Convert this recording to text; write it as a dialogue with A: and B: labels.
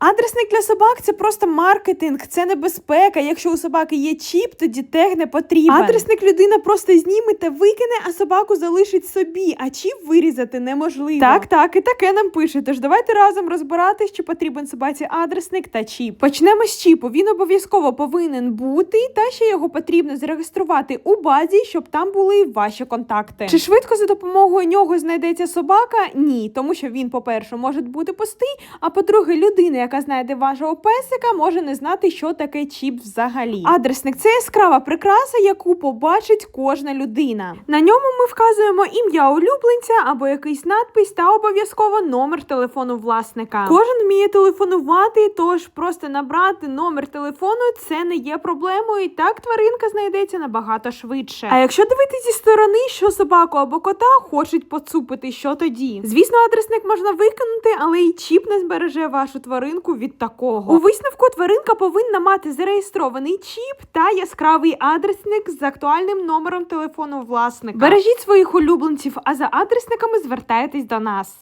A: Адресник для собак це просто маркетинг, це небезпека. Якщо у собаки є чіп, тоді тег не потрібен. Адресник людина просто зніме та викине, а собаку залишить собі, а чіп вирізати неможливо. Так, так, і таке нам пише. Тож давайте разом розбирати, чи потрібен собаці адресник та чіп. Почнемо з чіпу. Він обов'язково повинен бути, та ще його потрібно зареєструвати у базі, щоб там були ваші контакти. Чи швидко за допомогою нього знайдеться собака? Ні, тому що він, по-перше, може бути пустий, а по-друге, людина, яка знайде вашого песика, може не знати, що таке чіп взагалі. Адресник це яскрава прикраса, яку побачить кожна людина. На ньому ми вказуємо ім'я улюбленця або якийсь надпис та обов'язково номер телефону власника. Кожен вміє телефонувати, тож просто набрати номер телефону це не є проблемою. І так тваринка знайдеться набагато швидше. А якщо дивитися зі сторони, що собаку або кота хочуть поцупити, що тоді? Звісно, адресник можна викинути, але і чіп не збереже вашу тваринку від такого. У висновку тваринка повинна мати зареєстрований чіп та яскравий адресник з актуальним номером телефону власника. Бережіть своїх улюбленців, а за адресниками звертайтесь до нас.